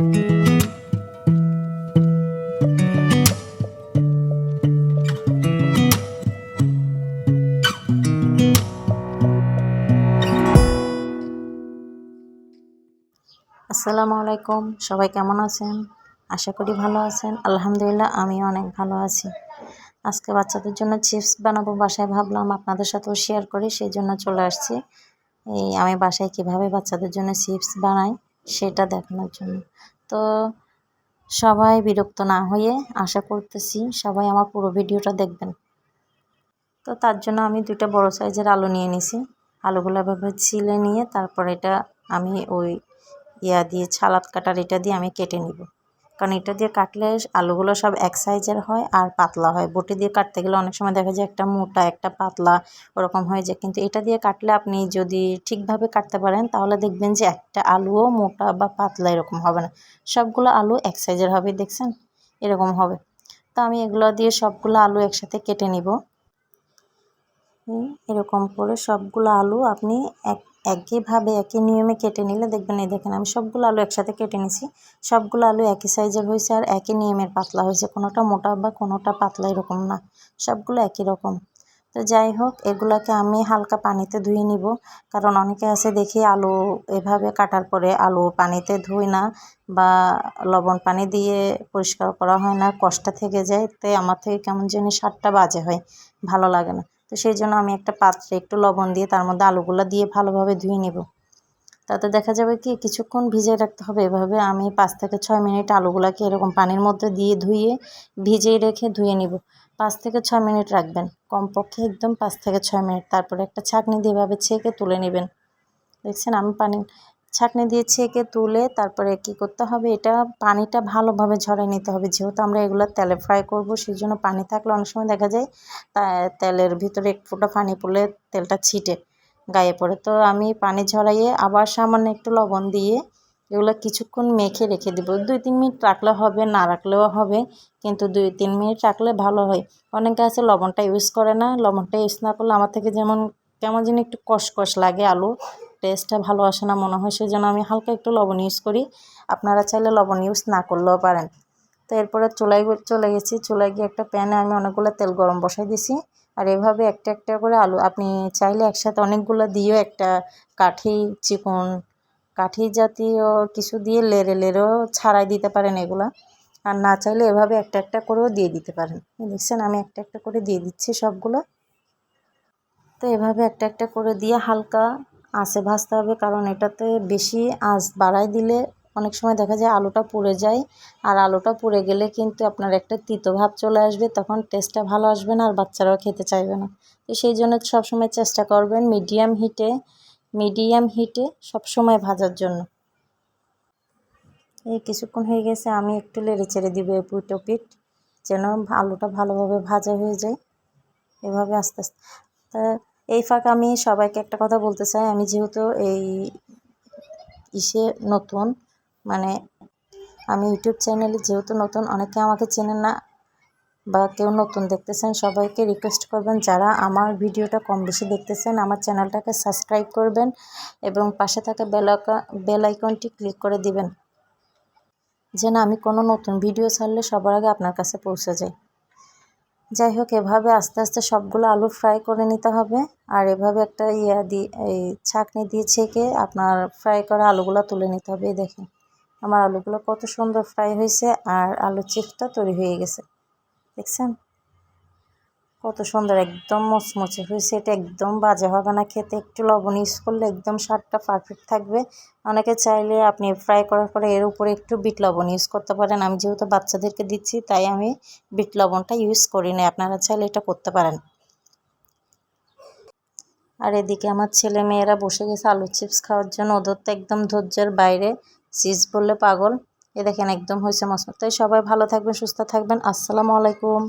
আসসালামু আলাইকুম, সবাই কেমন আছেন? আশা করি ভালো আছেন। আলহামদুলিল্লাহ আমি অনেক ভালো আছি। আজকে বাচ্চাদের জন্য চিপস বানাবো বাসায় ভাবলাম আপনাদের সাথেও শেয়ার করি, সেই জন্য চলে আসছি। এই আমি বাসায় কীভাবে বাচ্চাদের জন্য চিপস বানাই সেটা দেখানোর জন্য। তো সবাই বিরক্ত না হয়ে আশা করতেছি সবাই আমার পুরো ভিডিওটা দেখবেন। তো তার জন্য আমি দুইটা বড় সাইজের আলু নিয়ে নিছি। আলুগুলো এভাবে ছিলে নিয়ে তারপর এটা আমি ওই ইয়া দিয়ে ছালাদ কাটার এটা দিয়ে আমি কেটে নিব। কারণ এটা দিয়ে কাটলে আলুগুলো সব এক সাইজের হয় আর পাতলা হয়। বটি দিয়ে কাটতে গেলে অনেক সময় দেখা যায় একটা মোটা, একটা পাতলা ওরকম হয়ে যায়। কিন্তু এটা দিয়ে কাটলে আপনি যদি ঠিকভাবে কাটতে পারেন, তাহলে দেখবেন যে একটা আলুও মোটা বা পাতলা এরকম হবে না। সবগুলো আলু এক সাইজের হবে, দেখছেন? এরকম হবে। তো আমি এগুলো দিয়ে সবগুলো আলু একসাথে কেটে নিব। এরকম করে সবগুলো আলু আপনি এক, একইভাবে, একই নিয়মে কেটে নিলে দেখবেন, এই দেখেন আমি সবগুলো আলু একসাথে কেটে নিছি। সবগুলো আলু একই সাইজের হয়েছে আর একই নিয়মের পাতলা হয়েছে কোনোটা মোটা বা কোনোটা পাতলা এরকম না। সবগুলো একই রকম। তো যাই হোক, এগুলোকে আমি হালকা পানিতে ধুয়ে নিব। কারণ অনেকে আছে, দেখি আলু এভাবে কাটার পরে আলু পানিতে ধুই না বা লবণ পানি দিয়ে পরিষ্কার করা হয় না। কষ্ট থেকে যায় তাই আমার থেকে কেমন জানি সারটা বাজে হয়। ভালো লাগে না। তো সেই জন্য আমি একটা পাত্রে একটু লবণ দিয়ে তার মধ্যে আলুগুলো দিয়ে ভালোভাবে ধুয়ে নেব। তাতে দেখা যাবে কি, কিছুক্ষণ ভিজিয়ে রাখতে হবে। এভাবে আমি পাঁচ থেকে ছয় মিনিট আলুগুলোকে এরকম পানির মধ্যে দিয়ে ধুয়ে, ভিজিয়ে রেখে ধুয়ে নেব। পাঁচ থেকে ছয় মিনিট রাখবেন। কমপক্ষে একদম পাঁচ থেকে ছয় মিনিট। তারপরে একটা ছাঁকনি দিয়ে এভাবে ছেঁকে তুলে নেবেন। দেখছেন আমি পানি ছাঁকনি দিয়ে ছেঁকে তুলে তারপরে কি করতে হবে? এটা পানিটা ভালোভাবে ঝরাই নিতে হবে। যেহেতু আমরা এগুলো তেলে ফ্রাই করব সেই জন্য পানি থাকলে অনেক সময় দেখা যায় তা তেলের ভিতরে এক ফোঁটা পানি পড়লে তেলটা ছিটে, গায়ে পড়ে। তো আমি পানি ঝরাইয়ে আবার সামান্য একটু লবণ দিয়ে এগুলো কিছুক্ষণ মেখে রেখে দেবো। দুই তিন মিনিট রাখলে হবে, না রাখলেও হবে, কিন্তু দুই তিন মিনিট রাখলে ভালো হয়। অনেকে আছে লবণটা ইউজ করে না। লবণটা ইউজ না করলে আমার থেকে যেমন, কেমন যেন একটু কষকষ লাগে আলু। টেস্টটা ভালো আসে না, মনে হয় সেই জন্য আমি হালকা একটু লবণ ইউজ করি। আপনারা চাইলে লবণ ইউজ না করলেও পারেন। তো এরপরে চুলায় চলে গেছি। চুলায় গিয়ে একটা প্যানে আমি অনেকগুলো তেল গরম বসাই দিছি। আর এভাবে একটা একটা করে আলু, আপনি চাইলে একসাথে অনেকগুলো দিয়েও একটা কাঠি, চিকন কাঠি জাতীয় কিছু দিয়ে লেড়ে লেড়েও ছাড়াই দিতে পারেন এগুলা। আর না চাইলে এভাবে একটা একটা করেও দিয়ে দিতে পারেন। দেখছেন, আমি একটা একটা করে দিয়ে দিচ্ছি সবগুলো। তো এভাবে একটা একটা করে দিয়ে হালকা আঁচে ভাজতে হবে, কারণ এটাতে বেশি আঁচ বাড়াই দিলে অনেক সময় দেখা যায় আলুটা পুড়ে যায়। আর আলুটা পুড়ে গেলে কিন্তু আপনার একটা তিতো ভাব চলে আসবে, তখন টেস্টটা ভালো আসবে না আর বাচ্চারাও খেতে চাইবে না। তো সেই জন্য সবসময় চেষ্টা করবেন মিডিয়াম হিটে মিডিয়াম হিটে সবসময় ভাজার জন্য। এই কিছুক্ষণ হয়ে গেছে, আমি একটু লেড়ে চেড়ে দিব এপিট ওপিট যেন আলুটা ভালোভাবে ভাজা হয়ে যায়। এভাবে আস্তে আস্তে এই ফাঁক আমি সবাইকে একটা কথা বলতে চাই। আমি যেহেতু এই ইসে নতুন মানে আমি ইউটিউব চ্যানেলে যেহেতু নতুন, অনেকে আমাকে চেনেন না বা কেউ নতুন দেখতেছেন, সবাইকে রিকোয়েস্ট করবেন। যারা আমার ভিডিওটা কম বেশি দেখতেছেন, আমার চ্যানেলটাকে সাবস্ক্রাইব করবেন এবং পাশে থাকা বেল আইকনটি ক্লিক করে দিবেন। যেন আমি কোনো নতুন ভিডিও ছাড়লে সবার আগে আপনার কাছে পৌঁছে যায় যাই হোক, এভাবে আস্তে আস্তে সবগুলো আলু ফ্রাই করে নিতে হবে। আর এভাবে একটা ইয়া দিয়ে, এই ছাঁকনি দিয়ে ছেঁকে আপনার ফ্রাই করা আলুগুলো তুলে নিতে হবে। দেখেন, আমার আলুগুলো কত সুন্দর ফ্রাই হয়েছে আর আলু চিপসটা তৈরি হয়ে গেছে। দেখছেন? কত সুন্দর, একদম মচমচে। হয়েছে এটা একদম বাজে হবে না খেতে। একটু লবণ ইউজ করলে একদম স্বাদটা পারফেক্ট থাকবে। অনেকে চাইলে আপনি ফ্রাই করার পরে এর উপরে একটু বিট লবণ ইউজ করতে পারেন। আমি যেহেতু বাচ্চাদেরকে দিচ্ছি, তাই আমি বিট লবণটা ইউজ করি না। আপনারা চাইলে এটা করতে পারেন। আর এদিকে আমার ছেলে মেয়েরা বসে গেছে আলু চিপস খাওয়ার জন্য। ওদের তো একদম ধৈর্যের বাইরে। চিজ বললে পাগল। এ দেখেন একদম হয়েছে মসমত তাই সবাই ভালো থাকবেন, সুস্থ থাকবেন। আসসালামু আলাইকুম।